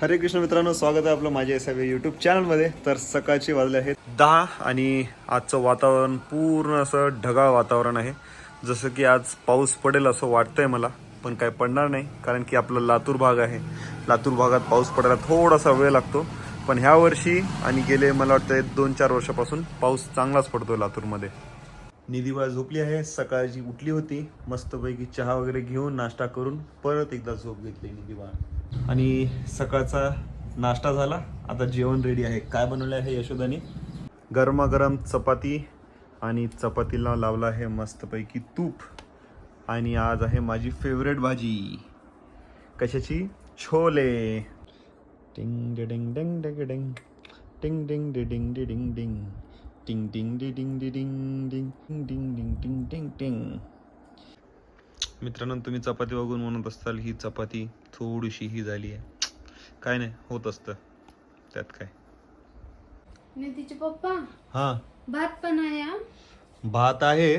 हरे कृष्ण मित्रांनो स्वागत आहे आपलं माझ्या एस आय यूट्यूब चॅनलमध्ये तर सकाळचे वाजले आहेत दहा आणि आजचं वातावरण पूर्ण असं ढगाळ वातावरण आहे. जसं की आज पाऊस पडेल असं वाटतंय मला पण काय पडणार नाही कारण की आपलं लातूर भाग आहे. लातूर भागात पाऊस पडायला थोडासा वेळ लागतो पण ह्या वर्षी आणि गेले मला वाटतं दोन चार वर्षापासून पाऊस चांगलाच पडतो लातूरमध्ये. निधीवाळ झोपली आहे सकाळची उठली होती मस्तपैकी चहा वगैरे घेऊन नाश्ता करून परत एकदा झोप घेतली निधीवाळ आणि सकाळचा नाश्ता झाला. आता जेवण रेडी आहे. काय बनवलं आहे यशोदाने? गरमागरम चपाती आणि चपातीला लावला आहे मस्तपैकी तूप. आणि आज आहे माझी फेवरेट भाजी. कशाची? छोले. टिंग डिडिंग डिंग डिंग डिंग. टिंग डिंग डिडिंग डिडिंग डिंग टिंग टिंग डिडिंग डिडिंग डिंग टिंग डिंग डिंग. टिंग टिंग टिंग मित्रांनो तुम्ही चपाती बघून म्हणत असताल ही चपाती थोडीशी ही झाली आहे. काय नाही होत असतं. त्यात काय? निधीचे पप्पा? हां. भात पण आहे हा? भात आहे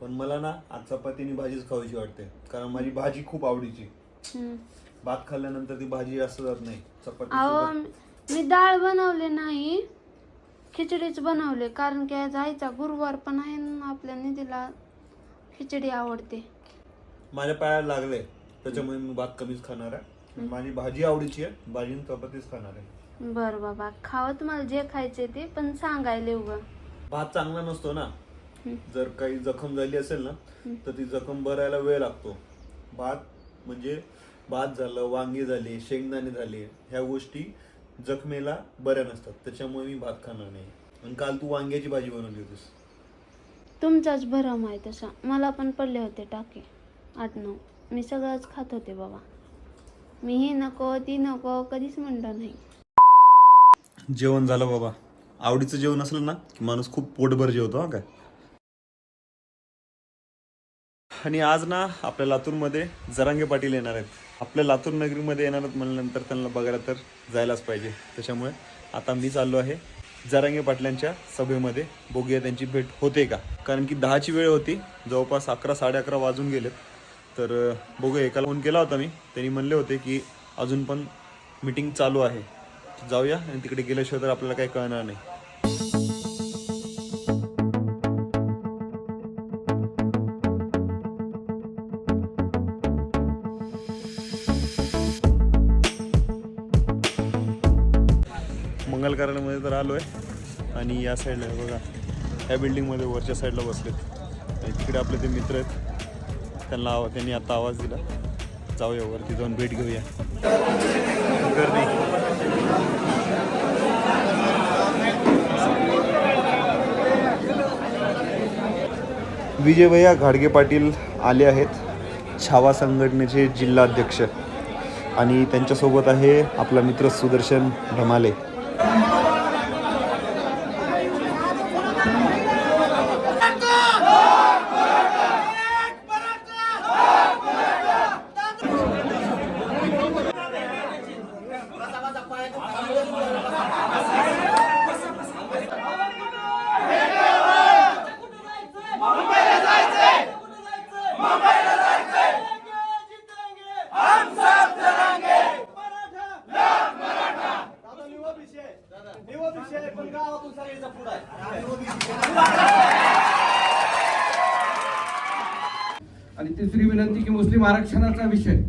पण मला ना आज चपातीने भाजीच खावीची वाटते. कारण माझी भाजी खूप आवडीची. हम्म. भात खाल्ल्यानंतर ती भाजी असं जात नाही चपाती अहो मी डाळ बनवले नाही खिचडीच बनवले. कारण की आज आईचा गुरुवार पण आहे ना आपल्या निधीला खिचडी आवडते. माझ्या पायाला लागले त्याच्यामुळे मी भात कमीच खाणार आहे. माझी भाजी आवडीची आहे. भाजी आणि चपातीच खाणार आहे. बर बाबा खावं तुम्हाला जे खायचे ते पण सांगायले उग भात चांगला नसतो ना. जर काही जखम झाली असेल ना तर ती जखम भरायला वेळ लागतो. भात म्हणजे भात झालं वांगी झाली शेंगदाणे झाले ह्या गोष्टी जखमेला बऱ्या नसतात. त्याच्यामुळे मी भात खाणार नाही. आणि काल तू वांग्याची भाजी बनवली होतीस. तुमचाच भरम आहे तसा. मला पण पडले होते टाके. आठ नऊ मी सगळंच खात होते बाबा. मी ही नको ती नको कधीच म्हणलं नाही. जेवण झालं बाबा. आवडीचं जेवण असलं ना की माणूस खूप पोटभर जेवतो हा काय? आणि आज ना आपल्या लातूरमध्ये जरांगे पाटील येणार आहेत. आपल्या लातूर नगरीमध्ये येणार आहेत म्हणल्यानंतर त्यांना बघायला तर जायलाच पाहिजे. त्याच्यामुळे आता मी चाललो आहे जरांगे पाटलांच्या सभेमध्ये. बघूया त्यांची भेट होते का? कारण की दहाची वेळ होती. जवळपास अकरा साडे अकरा वाजून गेलेत. तर बघू एकाला फोन केला होता मी. त्यांनी म्हणले होते की अजून पण मीटिंग चालू आहे. जाऊया आणि तिकडे गेल्याशिवाय तर आपल्याला काही कळणार नाही. मंगल कार्यालयामध्ये तर आलो आहे आणि या साईडला बघा. ह्या बिल्डिंगमध्ये वरच्या साईडला बसलेत. तिकडे आपले ते मित्र आहेत. त्यांना आवा त्यांनी आता आवाज दिला. जाऊया वरती जाऊन भेट घेऊया. गर्दी. विजय भैया घाडगे पाटील आले आहेत. छावा संघटनेचे जिल्हाध्यक्ष. आणि त्यांच्यासोबत आहे आपला मित्र सुदर्शन ढमाले. आणि तिसरी विनंती की मुस्लिम आरक्षणाचा विषय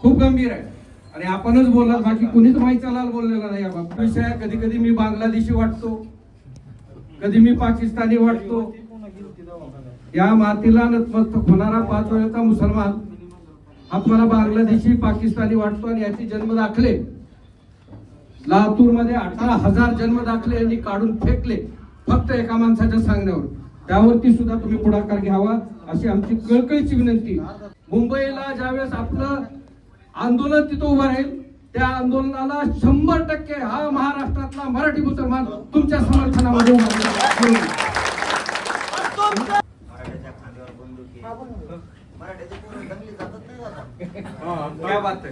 खूप गंभीर आहे. आणि आपणच बोललात बाकी कुणीच माहिती बोललेला नाही. विषय आहे, कधी कधी मी बांगलादेशी वाटतो कधी मी पाकिस्तानी वाटतो या मातीला नतमस्तक होणारा पाच वेळेचा मुसलमान. हा तुम्हाला बांगलादेशी पाकिस्तानी वाटतो आणि याची जन्म दाखले. लातूरमध्ये अठरा हजार जन्म दाखले यांनी काढून फेकले फक्त एका माणसाच्या सांगण्यावर. त्यावरती सुद्धा तुम्ही पुढाकार घ्यावा अशी आमची कळकळीची विनंती. मुंबईला ज्यावेळेस आपलं आंदोलन तिथं उभं राहील त्या आंदोलनाला शंभर टक्के हा महाराष्ट्रातला मराठी मुसलमान तुमच्या समर्थनामध्ये उभा क्या बात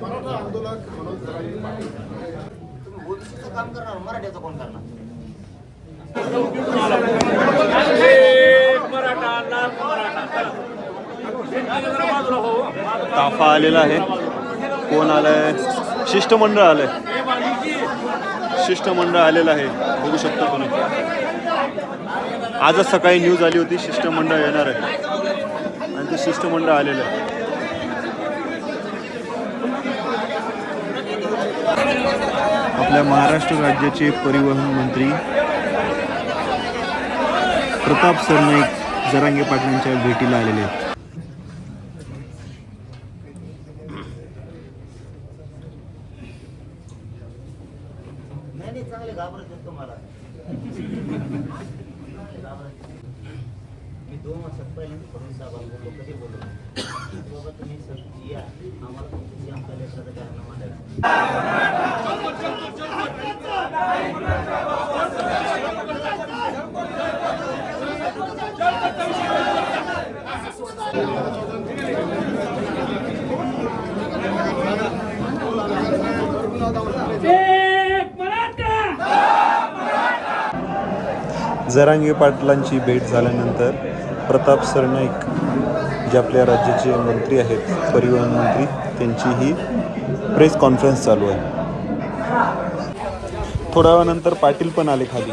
मराठा आंदोलक मनोज काम करणार मराठ्याचं कोण करणार? ताफा आलेला आहे. कोण आलाय? शिष्टमंडळ आलंय. शिष्टमंडळ आलेलं आहे. बघू शकता तुम्ही. आजच सकाळी न्यूज आली होती शिष्टमंडळ येणार आहे. आणि ते शिष्टमंडळ आलेलं आहे. आपल्या महाराष्ट्र राज्याचे परिवहन मंत्री प्रताप सरनाईक जरांगे पाटलांच्या भेटीला आलेले आहेत. चांगले घाबरत आहेत तुम्हाला मी दोन वर्षात पहिल्यांदा फडणवीस साहेबांना बोललो कधी बोललो बाबा तुम्ही सर या. आम्हाला फक्त आमच्या देशाचं कारण मांडायचं. जरांगे पाटलांची भेट झाल्यानंतर प्रताप सरनाईक जे आपल्या राज्याचे मंत्री आहेत परिवहन मंत्री त्यांची ही प्रेस कॉन्फरन्स चालू आहे. थोड्या वेळानंतर पाटील पण आले खाली.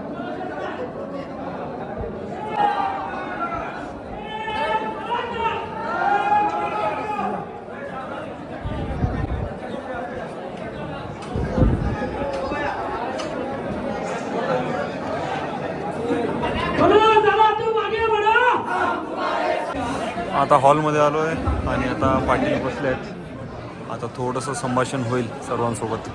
आता हॉलमध्ये आलो आहे आणि आता पाटील बसले आहेत आता थोडंसं संभाषण होईल सर्वांसोबत.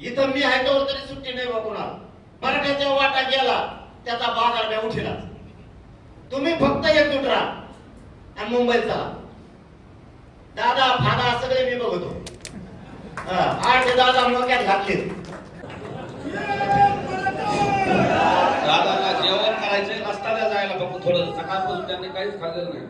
इथं मी आहे तोवर तरी सुट्टी नाही बा कुणाला. मराठ्याच्या वाटा गेला त्याचा बाजार मी उठेला तुम्ही फक्त एकजूट राहा आणि मुंबईत चला. दादा फादा सगळे मी बघतो. हा, आठ दादा डोक्यात घातले. दादाला जेवण करायचे रस्त्याला जायला बघू थोडं. सकाळपासून त्यांनी काहीच खाल्लं नाही.